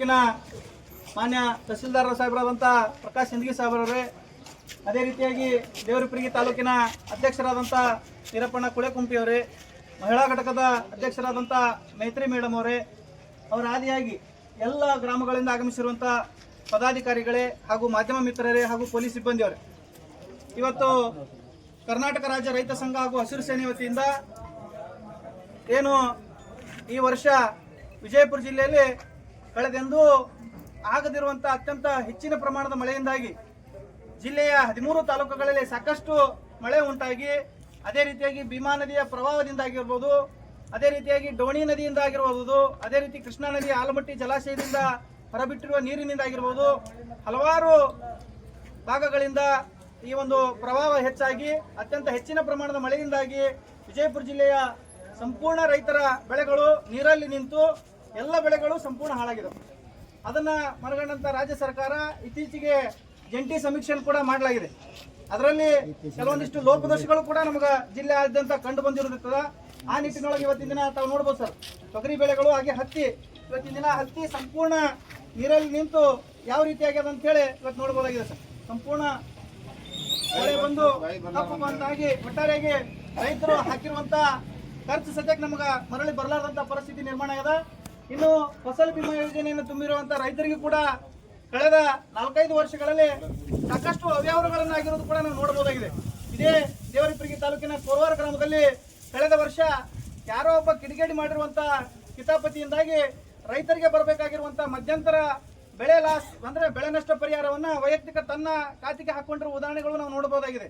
ತಾಲೂಕಿನ ಮಾನ್ಯ ತಹಸೀಲ್ದಾರ್ ಸಾಹೇಬರಾದಂಥ ಪ್ರಕಾಶ್ ಹಿಂದಗಿ ಸಾಹೇಬರವರೇ, ಅದೇ ರೀತಿಯಾಗಿ ದೇವರಪುರಿಗಿ ತಾಲೂಕಿನ ಅಧ್ಯಕ್ಷರಾದಂಥ ವೀರಪ್ಪಣ್ಣ ಕುಳೆಕುಂಪಿ ಅವರೇ, ಮಹಿಳಾ ಘಟಕದ ಅಧ್ಯಕ್ಷರಾದಂಥ ಮೈತ್ರಿ ಮೇಡಮ್ ಅವರೇ, ಅವರ ಆದಿಯಾಗಿ ಎಲ್ಲ ಗ್ರಾಮಗಳಿಂದ ಆಗಮಿಸಿರುವಂಥ ಪದಾಧಿಕಾರಿಗಳೇ ಹಾಗೂ ಮಾಧ್ಯಮ ಮಿತ್ರರೇ ಹಾಗೂ ಪೊಲೀಸ್ ಸಿಬ್ಬಂದಿಯವರೇ. ಇವತ್ತು ಕರ್ನಾಟಕ ರಾಜ್ಯ ರೈತ ಸಂಘ ಹಾಗೂ ಹಸಿರು ಸೇನೆ ವತಿಯಿಂದ ಏನು ಈ ವರ್ಷ ವಿಜಯಪುರ ಜಿಲ್ಲೆಯಲ್ಲಿ ಕಳೆದೆಂದೂ ಆಗದಿರುವಂತಹ ಅತ್ಯಂತ ಹೆಚ್ಚಿನ ಪ್ರಮಾಣದ ಮಳೆಯಿಂದಾಗಿ ಜಿಲ್ಲೆಯ ಹದಿಮೂರು ತಾಲೂಕುಗಳಲ್ಲಿ ಸಾಕಷ್ಟು ಮಳೆ ಉಂಟಾಗಿ, ಅದೇ ರೀತಿಯಾಗಿ ಭೀಮಾ ನದಿಯ ಪ್ರವಾಹದಿಂದಾಗಿರ್ಬೋದು ಅದೇ ರೀತಿಯಾಗಿ ಡೋಣಿ ನದಿಯಿಂದ ಆಗಿರ್ಬೋದು ಅದೇ ರೀತಿ ಕೃಷ್ಣಾ ನದಿ ಆಲಮಟ್ಟಿ ಜಲಾಶಯದಿಂದ ಹೊರಬಿಟ್ಟಿರುವ ನೀರಿನಿಂದ ಆಗಿರ್ಬೋದು ಹಲವಾರು ಭಾಗಗಳಿಂದ ಈ ಒಂದು ಪ್ರವಾಹ ಹೆಚ್ಚಾಗಿ, ಅತ್ಯಂತ ಹೆಚ್ಚಿನ ಪ್ರಮಾಣದ ಮಳೆಯಿಂದಾಗಿ ವಿಜಯಪುರ ಜಿಲ್ಲೆಯ ಸಂಪೂರ್ಣ ರೈತರ ಬೆಳೆಗಳು ನೀರಲ್ಲಿ ನಿಂತು ಎಲ್ಲ ಬೆಳೆಗಳು ಸಂಪೂರ್ಣ ಹಾಳಾಗಿದೆ ಅದನ್ನ ಮನಗಂಡಂತ ರಾಜ್ಯ ಸರ್ಕಾರ ಇತ್ತೀಚೆಗೆ ಜಂಟಿ ಸಮೀಕ್ಷೆಯನ್ನು ಕೂಡ ಮಾಡಲಾಗಿದೆ. ಅದರಲ್ಲಿ ಕೆಲವೊಂದಿಷ್ಟು ಲೋಪದೋಷಗಳು ಕೂಡ ನಮಗೆ ಜಿಲ್ಲೆಯಾದ್ಯಂತ ಕಂಡು ಬಂದಿರುತ್ತದೆ ಆ ನಿಟ್ಟಿನೊಳಗೆ ಇವತ್ತಿನ ದಿನ ತಾವು ನೋಡ್ಬೋದು ಸರ್. ತೊಗರಿ ಬೆಳೆಗಳು ಹಾಗೆ ಹತ್ತಿ, ಇವತ್ತಿನ ದಿನ ಹತ್ತಿ ಸಂಪೂರ್ಣ ನೀರಲ್ಲಿ ನಿಂತು ಯಾವ ರೀತಿ ಅಂತ ಹೇಳಿ ಇವತ್ತು ನೋಡ್ಬೋದಾಗಿದೆ ಸರ್. ಸಂಪೂರ್ಣ ಮಳೆ ಬಂದು ಕಪ್ಪು ಬಂದಾಗಿ ಒಟ್ಟಾರೆಯಾಗಿ ರೈತರು ಹಾಕಿರುವಂತ ಖರ್ಚು ಸದ್ಯಕ್ಕೆ ನಮಗ ಮರಳಿ ಬರಲಾರ್ದಂತ ಪರಿಸ್ಥಿತಿ ನಿರ್ಮಾಣ ಆಗದ ಇನ್ನು ಫಸಲ್ ಬಿಮಾ ಯೋಜನೆಯನ್ನು ತುಂಬಿರುವಂತಹ ರೈತರಿಗೂ ಕೂಡ ಕಳೆದ ನಾಲ್ಕೈದು ವರ್ಷಗಳಲ್ಲಿ ಸಾಕಷ್ಟು ಅವ್ಯವಹಾರಗಳನ್ನಾಗಿರೋದು ಕೂಡ ನಾವು ನೋಡಬಹುದಾಗಿದೆ. ಇದೇ ದೇವರಿಪುರಿಗೆ ತಾಲೂಕಿನ ಕೋರವಾರ ಗ್ರಾಮದಲ್ಲಿ ಕಳೆದ ವರ್ಷ ಯಾರೋ ಒಬ್ಬ ಕಿಡಿಗೇಡಿ ಮಾಡಿರುವಂತ ಕಿತಾಪತಿಯಿಂದಾಗಿ ರೈತರಿಗೆ ಬರಬೇಕಾಗಿರುವಂತ ಮಧ್ಯಂತರ ಬೆಳೆ ಲಾಸ್ ಅಂದ್ರೆ ಬೆಳೆ ನಷ್ಟ ಪರಿಹಾರವನ್ನ ವೈಯಕ್ತಿಕ ತನ್ನ ಖಾತೆಗೆ ಹಾಕೊಂಡಿರುವ ಉದಾಹರಣೆಗಳು ನಾವು ನೋಡಬಹುದಾಗಿದೆ.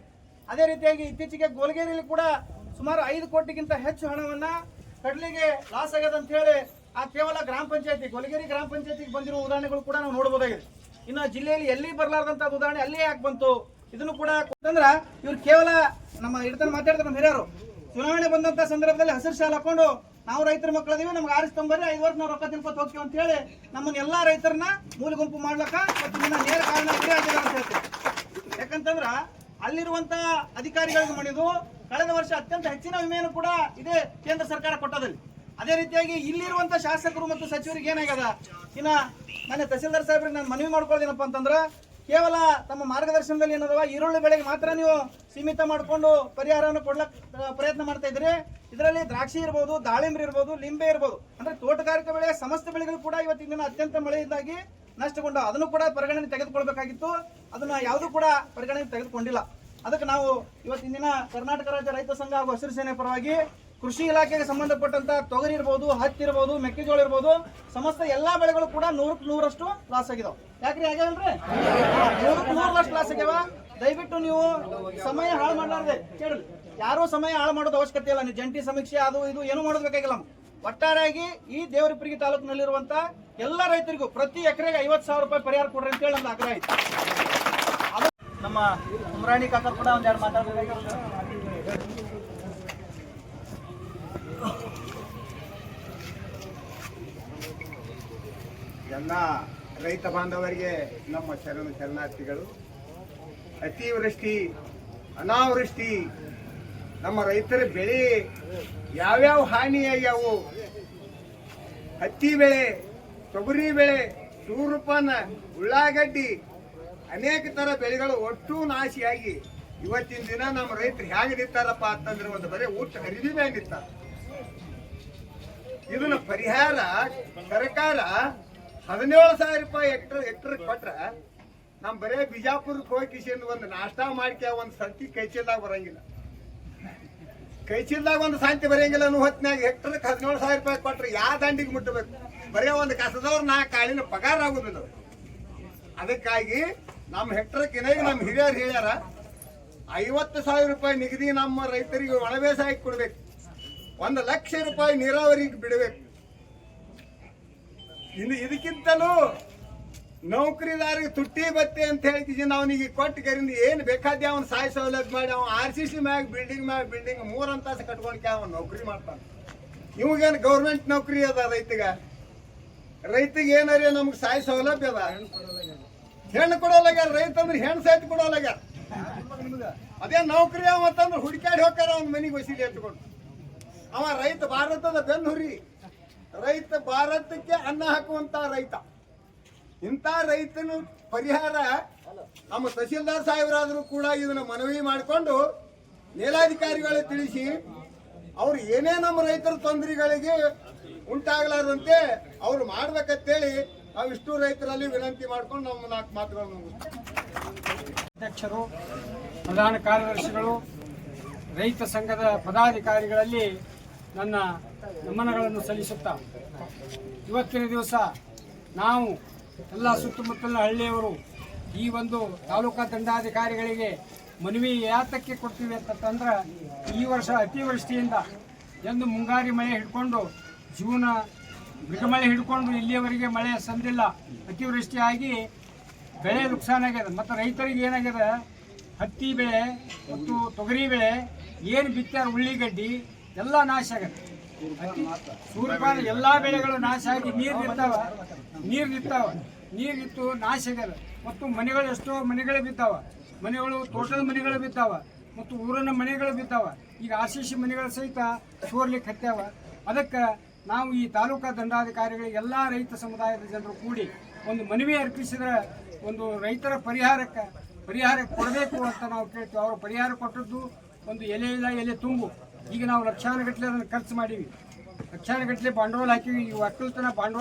ಅದೇ ರೀತಿಯಾಗಿ ಇತ್ತೀಚೆಗೆ ಗೋಲ್ಗೇರಿಯಲ್ಲಿ ಕೂಡ ಸುಮಾರು ಐದು ಕೋಟಿಗಿಂತ ಹೆಚ್ಚು ಹಣವನ್ನ ಕಡಲಿಗೆ ಲಾಸ್ ಆಗ್ಯದ ಅಂತ ಹೇಳಿ ಆ ಕೇವಲ ಗ್ರಾಮ ಪಂಚಾಯತಿ ಕೊಲಗೇರಿ ಗ್ರಾಮ ಪಂಚಾಯತಿಗೆ ಬಂದಿರುವ ಉದಾಹರಣೆಗಳು ಕೂಡ ನಾವು ನೋಡಬಹುದಾಗಿದೆ. ಇನ್ನು ಜಿಲ್ಲೆಯಲ್ಲಿ ಎಲ್ಲಿ ಬರಲಾರ್ದಂತ ಉದಾಹರಣೆ, ಅಲ್ಲೇ ಯಾಕೆ ಬಂತು? ಇದನ್ನು ಕೂಡ ಅಂದ್ರೆ ಇವ್ರು ಕೇವಲ ನಮ್ಮ ಇಡ್ತಾನೆ ಮಾತಾಡ್ತಾರೆ ನಮ್ಮ ಹಿರಿಯರು. ಚುನಾವಣೆ ಬಂದಂತ ಸಂದರ್ಭದಲ್ಲಿ ಹಸಿರು ಶಾಲೆ ಹಾಕೊಂಡು ನಾವು ರೈತರ ಮಕ್ಕಳದೀವಿ, ನಮ್ಗೆ ಆರಿಸ್ಕೊಂಬರ್ರಿ ಐದು ವರ್ಷ ನಾವು ರೊಕ್ಕ ತಿನ್ಕೊತ ಹೋಗ್ತೀವಿ ಅಂತ ಹೇಳಿ ನಮ್ಮನ್ನ ಎಲ್ಲಾ ರೈತರನ್ನ ಮೂಲ ಗುಂಪು ಮಾಡ್ಲಕ್ಕ ನೇರ ಕಾರಣ ಇದೇ ಆಗಿದೆ ಅಂತ ಹೇಳ್ತೀವಿ. ಯಾಕಂತಂದ್ರ ಅಲ್ಲಿರುವಂತ ಅಧಿಕಾರಿಗಳಿಗೆ ಮಾಡಿದ್ದು ಕಳೆದ ವರ್ಷ ಅತ್ಯಂತ ಹೆಚ್ಚಿನ ವಿಮೆಯನ್ನು ಕೂಡ ಇದೇ ಕೇಂದ್ರ ಸರ್ಕಾರ ಕೊಟ್ಟದಲ್ಲಿ ಅದೇ ರೀತಿಯಾಗಿ ಇಲ್ಲಿರುವಂತ ಶಾಸಕರು ಮತ್ತು ಸಚಿವರಿಗೆ ಏನಾಗ್ಯದ? ಇನ್ನ ನನ್ನ ತಹಸೀಲ್ದಾರ್ ಸಾಹೇಬ್ರಿಗೆ ನಾನು ಮನವಿ ಮಾಡ್ಕೊಳ್ಳೋದೇನಪ್ಪ ಅಂತಂದ್ರೆ ಕೇವಲ ತಮ್ಮ ಮಾರ್ಗದರ್ಶನದಲ್ಲಿ ಏನದವ? ಈರುಳ್ಳಿ ಬೆಳೆಗೆ ಮಾತ್ರ ನೀವು ಸೀಮಿತ ಮಾಡಿಕೊಂಡು ಪರಿಹಾರವನ್ನು ಕೊಡ್ಲಕ್ ಪ್ರಯತ್ನ ಮಾಡ್ತಾ ಇದ್ರಿ ಇದರಲ್ಲಿ ದ್ರಾಕ್ಷಿ ಇರ್ಬೋದು, ದಾಳಿಂಬ್ರಿ ಇರ್ಬೋದು, ಲಿಂಬೆ ಇರ್ಬೋದು. ಅಂದ್ರೆ ತೋಟಗಾರಿಕೆ ಬೆಳೆ, ಸಮಸ್ತ ಬೆಳೆಗಳು ಕೂಡ ಇವತ್ತಿನ ದಿನ ಅತ್ಯಂತ ಮಳೆಯಿಂದಾಗಿ ನಷ್ಟಗೊಂಡ. ಅದನ್ನು ಕೂಡ ಪರಿಗಣನೆ ತೆಗೆದುಕೊಳ್ಬೇಕಾಗಿತ್ತು. ಅದನ್ನ ಯಾವುದು ಕೂಡ ಪರಿಗಣನೆ ತೆಗೆದುಕೊಂಡಿಲ್ಲ. ಅದಕ್ಕೆ ನಾವು ಇವತ್ತಿನ ದಿನ ಕರ್ನಾಟಕ ರಾಜ್ಯ ರೈತ ಸಂಘ ಹಾಗೂ ಹಸಿರು ಸೇನೆ ಪರವಾಗಿ ಕೃಷಿ ಇಲಾಖೆಗೆ ಸಂಬಂಧಪಟ್ಟಂತ ತೊಗರಿ ಇರ್ಬೋದು, ಹತ್ತಿ ಇರ್ಬೋದು, ಮೆಕ್ಕೆಜೋಳ ಇರ್ಬೋದು, ಸಮಸ್ತ ಎಲ್ಲಾ ಬೆಳೆಗಳು ಕೂಡ ನೂರಕ್ಕೆ ನೂರಷ್ಟು ಲಾಸ್ ಆಗಿದಾವ. ಯಾಕ್ರಿ ಆಗ್ಯಾವಲ್ರಿ ನೂರಕ್ಕೆ ನೂರಷ್ಟು ಲಾಸ್ ಆಗ್ಯಾವ. ದಯವಿಟ್ಟು ನೀವು ಸಮಯ ಹಾಳು ಮಾಡಲಾರ್ದೆ ಕೇಳಿ ಯಾರೂ ಸಮಯ ಹಾಳು ಮಾಡೋದು ಅವಶ್ಯಕತೆ ಇಲ್ಲ. ನೀವು ಜಂಟಿ ಸಮೀಕ್ಷೆ, ಅದು ಇದು ಏನು ಮಾಡೋದು ಬೇಕಾಗಿಲ್ಲ. ಒಟ್ಟಾರೆಯಾಗಿ ಈ ದೇವರಿಪುರಿಗೆ ತಾಲೂಕಿನಲ್ಲಿರುವಂತ ಎಲ್ಲ ರೈತರಿಗೂ ಪ್ರತಿ ಎಕರೆಗೆ ಐವತ್ತು ಸಾವಿರ ರೂಪಾಯಿ ಪರಿಹಾರ ಕೊಡ್ರಿ ಅಂತೇಳಿ ನಮ್ದು ಆಗ್ರಹ ಆಯ್ತು ನಮ್ಮ ಉಮ್ರಾಣಿ ಕಾಕ ಕೂಡ ಒಂದೆರಡು ಮಾತಾಡಬೇಕಾಗಿರೋದು ಎಲ್ಲ ರೈತ ಬಾಂಧವರಿಗೆ ನಮ್ಮ ಶರಣ ಶರಣಾರ್ಥಿಗಳು ಅತಿವೃಷ್ಟಿ ಅನಾವೃಷ್ಟಿ, ನಮ್ಮ ರೈತರ ಬೆಳೆ ಯಾವ್ಯಾವ ಹಾನಿಯಾಗ್ಯಾವು ಹತ್ತಿ ಬೆಳೆ, ತೊಗರಿ ಬೆಳೆ ಸೂರುಪಾನ ಉಳ್ಳಾಗಡ್ಡಿ, ಅನೇಕ ಥರ ಬೆಳೆಗಳು ಒಟ್ಟು ನಾಶಿಯಾಗಿ ಇವತ್ತಿನ ದಿನ ನಮ್ಮ ರೈತರು ಹೇಗೆ ನಿಂತಾರಪ್ಪ ಅಂತಂದ್ರೆ ಒಂದು ಬರೀ ಊಟ ಖರೀದಿ ಮೇಲೆ ನಿಂತಾರ. ಇದನ್ನ ಪರಿಹಾರ ಸರ್ಕಾರ ಹದಿನೇಳು ಸಾವಿರ ರೂಪಾಯಿ ಹೆಕ್ಟರ್ ಹೆಕ್ಟರ್ ಕೊಟ್ರ ನಮ್ ಬರೇ ಬಿಜಾಪುರಕ್ಕೆ ಹೋಗಿ ಕಿಶನ್ ಒಂದು ನಾಷ್ಟಾ ಮಾಡ್ಕೆ ಒಂದು ಸಂತಿ ಕೈಚೀಲ್ದಾಗ ಬರಂಗಿಲ್ಲ. ಕೈಚೀಲ್ದಾಗ ಒಂದು ಸಂತಿ ಬರೆಯಂಗಿಲ್ಲ ಅನ್ನೋ ಹೊತ್ತಿನಾಗ ಹೆಕ್ಟರ್ಗೆ ಹದಿನೇಳು ಸಾವಿರ ರೂಪಾಯಿ ಕೊಟ್ರೆ ಯಾವ ದಂಡಿಗೆ ಮುಟ್ಟಬೇಕು? ಬರೇ ಒಂದು ಕಸದವ್ರು ನಾ ಕಾಳಿನ ಪಗಾರ ಆಗುದಿಲ್ಲ ಅದಕ್ಕಾಗಿ ನಮ್ಮ ಹೆಕ್ಟರ್ ಏನಾಗಿ ನಮ್ಮ ಹಿರಿಯರು ಹೇಳ್ಯಾರ, ಐವತ್ತು ಸಾವಿರ ರೂಪಾಯಿ ನಿಗದಿ ನಮ್ಮ ರೈತರಿಗೆ ಒಣ ಬೇಸಾಯಕ್ಕೆ ಕೊಡ್ಬೇಕು. ಒಂದು ಲಕ್ಷ ರೂಪಾಯಿ ನೀರಾವರಿಗೆ ಬಿಡಬೇಕು. ಇನ್ನು ಇದಕ್ಕಿಂತಲೂ ನೌಕರಿದಾರಿಗೆ ತುಟ್ಟಿ ಬತ್ತೆ ಅಂತ ಹೇಳ್ತಿದ್ವಿ ಅವನಿಗೆ ಕೊಟ್ಟು ಕರಿಂದ ಏನು ಬೇಕಾದ್ಯ ಅವ್ನು ಸಾಯ ಸೌಲಭ್ಯ ಮಾಡಿ ಅವ್ನು ಆರ್ ಸಿ ಸಿ ಮ್ಯಾಗ ಬಿಲ್ಡಿಂಗ್ ಮ್ಯಾಗ ಬಿಲ್ಡಿಂಗ್ ಮೂರು ಅಂತಾಸ ಕಟ್ಕೊಂಡ್ಕೆ ಅವ್ನು ನೌಕರಿ ಮಾಡ್ತಾನೆ. ಇವಾಗೇನು ಗೌರ್ಮೆಂಟ್ ನೌಕರಿ ಅದ ರೈತಗ? ರೈತಿಗೆ ಏನಾರ ನಮ್ಗೆ ಸಾಯ ಸೌಲಭ್ಯ ಅದ? ಹೆಣ್ಣು ಕೊಡೋಲಾಗ್ಯಾರ ರೈತ ಅಂದ್ರೆ ಹೆಣ್ಣು ಸಹಿತ ಕೊಡೋಲಾಗ್ಯಾರ ಅದೇ ನೌಕರಿ ಅವ ಅಂತಂದ್ರೆ ಹುಡುಕಾಡಿ ಹೋಗ್ಯಾರ ಅವ್ನ ಮನೆಗೆ ವಸೀಲಿ ಎತ್ಕೊಂಡು ಅವ ರೈತ ಭಾರತದ ಬೆನ್ನುಹುರಿ ರೈತ ಭಾರತಕ್ಕೆ ಅನ್ನ ಹಾಕುವಂತ ರೈತ ಇಂಥ ರೈತನ ಪರಿಹಾರ ನಮ್ಮ ತಹಸೀಲ್ದಾರ್ ಸಾಹೇಬರಾದರೂ ಕೂಡ ಇದನ್ನು ಮನವಿ ಮಾಡಿಕೊಂಡು ಮೇಲಾಧಿಕಾರಿಗಳಿಗೆ ತಿಳಿಸಿ ಅವ್ರು ಏನೇ ನಮ್ಮ ರೈತರ ತೊಂದರೆಗಳಿಗೆ ಉಂಟಾಗಲಾರಂತೆ ಅವ್ರು ಮಾಡ್ಬೇಕಂತೇಳಿ ನಾವು ಇಷ್ಟು ರೈತರಲ್ಲಿ ವಿನಂತಿ ಮಾಡ್ಕೊಂಡು ನಮ್ಮ ನಾಲ್ಕು ಮಾತುಗಳನ್ನು. ಅಧ್ಯಕ್ಷರು, ಪ್ರಧಾನ ಕಾರ್ಯದರ್ಶಿಗಳು, ರೈತ ಸಂಘದ ಪದಾಧಿಕಾರಿಗಳಲ್ಲಿ ನನ್ನ ನಮನಗಳನ್ನು ಸಲ್ಲಿಸುತ್ತಾ ಇವತ್ತಿನ ದಿವಸ ನಾವು ಎಲ್ಲ ಸುತ್ತಮುತ್ತಲಿನ ಹಳ್ಳಿಯವರು ಈ ಒಂದು ತಾಲೂಕಾ ದಂಡಾಧಿಕಾರಿಗಳಿಗೆ ಮನವಿ ಯಾತಕ್ಕೆ ಕೊಡ್ತೀವಿ ಅಂತಂದ್ರೆ ಈ ವರ್ಷ ಅತಿವೃಷ್ಟಿಯಿಂದ ಎಂದು ಮುಂಗಾರಿ ಮಳೆ ಹಿಡ್ಕೊಂಡು ಜೂನ ಮೃಗಮಳೆ ಹಿಡ್ಕೊಂಡು ಇಲ್ಲಿಯವರೆಗೆ ಮಳೆ ಸಂದಿಲ್ಲ ಅತಿವೃಷ್ಟಿಯಾಗಿ ಬೆಳೆ ನುಕ್ಸಾನ್ ಆಗ್ಯದ. ಮತ್ತು ರೈತರಿಗೆ ಏನಾಗಿದೆ ಹತ್ತಿ ಬೆಳೆ ಮತ್ತು ತೊಗರಿ ಬೆಳೆ, ಏನು ಬಿತ್ತಾರ ಉಳ್ಳಿಗಡ್ಡಿ ಎಲ್ಲ ನಾಶ ಹತ್ತಿ ಸೂರ್ಯಪಾನ ಎಲ್ಲ ಬೆಳೆಗಳು ನಾಶ ಆಗಿ ನೀರು ನಿಂತಾವ. ನೀರು ನಿಂತಾವ. ನೀರು ನಿಂತು ನಾಶ ಆಗ್ಯದ. ಮತ್ತು ಮನೆಗಳು ಎಷ್ಟೋ ಮನೆಗಳೇ ಬಿದ್ದಾವ. ಮನೆಗಳು ತೋಟದ ಮನೆಗಳು ಬಿದ್ದಾವ. ಮತ್ತು ಊರಿನ ಮನೆಗಳು ಬಿದ್ದಾವ. ಈಗ ಸಿ ಮನೆಗಳು ಸಹಿತ ಸೋರ್ಲಿಕ್ಕೆ ಹತ್ಯಾವ. ಅದಕ್ಕೆ ನಾವು ಈ ತಾಲೂಕಾ ದಂಡಾಧಿಕಾರಿಗಳಿಗೆ ಎಲ್ಲ ರೈತ ಸಮುದಾಯದ ಜನರು ಕೂಡಿ ಒಂದು ಮನವಿ ಅರ್ಪಿಸಿದ್ರೆ ಒಂದು ರೈತರ ಪರಿಹಾರಕ್ಕೆ ಪರಿಹಾರ ಕೊಡಬೇಕು ಅಂತ ನಾವು ಕೇಳ್ತೀವಿ. ಅವರು ಪರಿಹಾರ ಕೊಟ್ಟದ್ದು ಒಂದು ಎಲೆ ಇಲ್ಲ, ಎಲೆ ತುಂಬು. ಈಗ ನಾವು ಲಕ್ಷಾನುಗಟ್ಟಲೆ ಅದನ್ನು ಖರ್ಚು ಮಾಡೀವಿ ಲಕ್ಷಾನುಗಟ್ಟಲೆ ಬಂಡವಾಳ ಹಾಕಿವಿ ಈ ಒಕ್ಕಲ್ತನ ಬಂಡವಾಳ